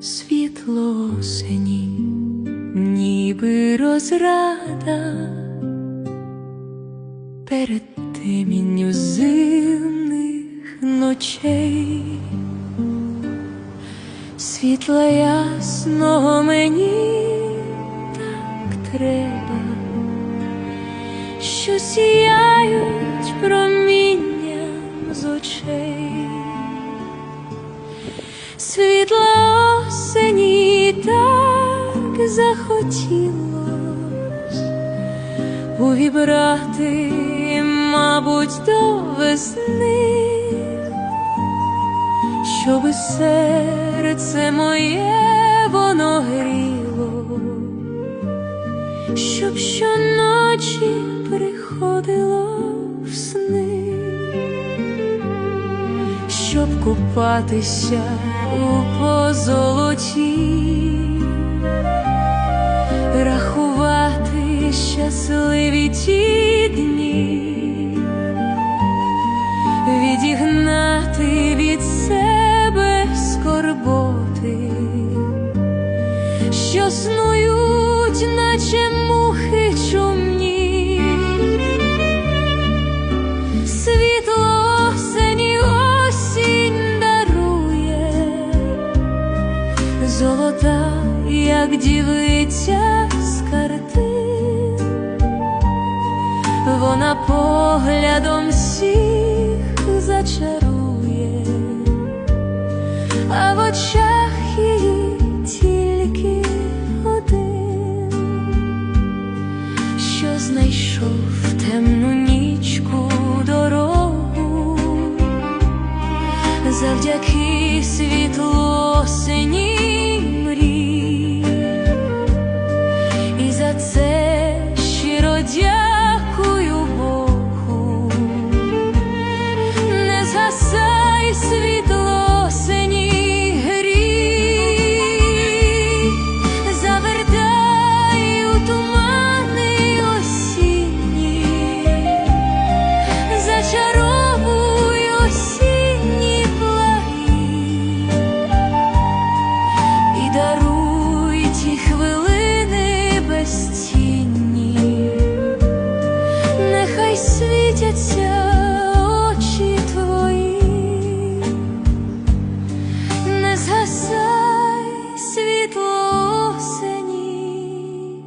Світло ніби розрада. Перед темінню зимних ночей, світла ясного мені так треба, що сіяють промінням з очей. Світла осені так захотілось увібрати, мабуть, до весни, щоби серце моє воно гріло, щоб щоночі приходило в сни щоб купатися у позолоті, рахувати щасливі ті дні, що снують, наче мухи чумні. Світло осені осінь дарує, золота, як дівиця з картин, вона поглядом всіх нехай світяться очі не згасай світло осені.